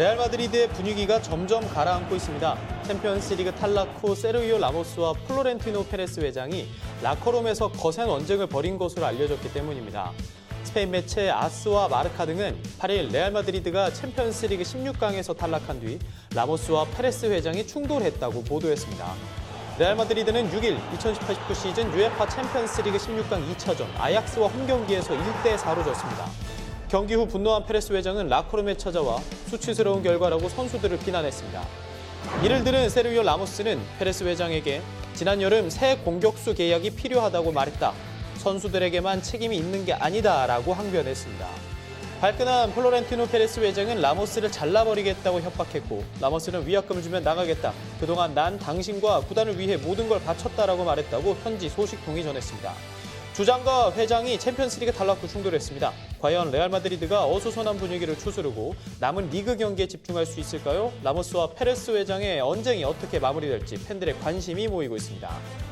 레알 마드리드의 분위기가 점점 가라앉고 있습니다. 챔피언스리그 탈락 후 세르기오 라모스와 플로렌티노 페레스 회장이 라커룸에서 거센 언쟁을 벌인 것으로 알려졌기 때문입니다. 스페인 매체 아스와 마르카 등은 8일 레알 마드리드가 챔피언스리그 16강에서 탈락한 뒤 라모스와 페레스 회장이 충돌했다고 보도했습니다. 레알 마드리드는 6일 2018-19 시즌 UEFA 챔피언스리그 16강 2차전 아약스와 홈 경기에서 1대 4로 졌습니다. 경기 후 분노한 페레스 회장은 라커룸에 찾아와 수치스러운 결과라고 선수들을 비난했습니다. 이를 들은 세르기오 라모스는 페레스 회장에게 지난 여름 새 공격수 계약이 필요하다고 말했다. 선수들에게만 책임이 있는 게 아니다라고 항변했습니다. 발끈한 플로렌티노 페레스 회장은 라모스를 잘라버리겠다고 협박했고 라모스는 위약금을 주면 나가겠다. 그동안 난 당신과 구단을 위해 모든 걸 바쳤다라고 말했다고 현지 소식통이 전했습니다. 주장과 회장이 챔피언스리그 탈락 후 충돌했습니다. 과연 레알 마드리드가 어수선한 분위기를 추스르고 남은 리그 경기에 집중할 수 있을까요? 라모스와 페레스 회장의 언쟁이 어떻게 마무리될지 팬들의 관심이 모이고 있습니다.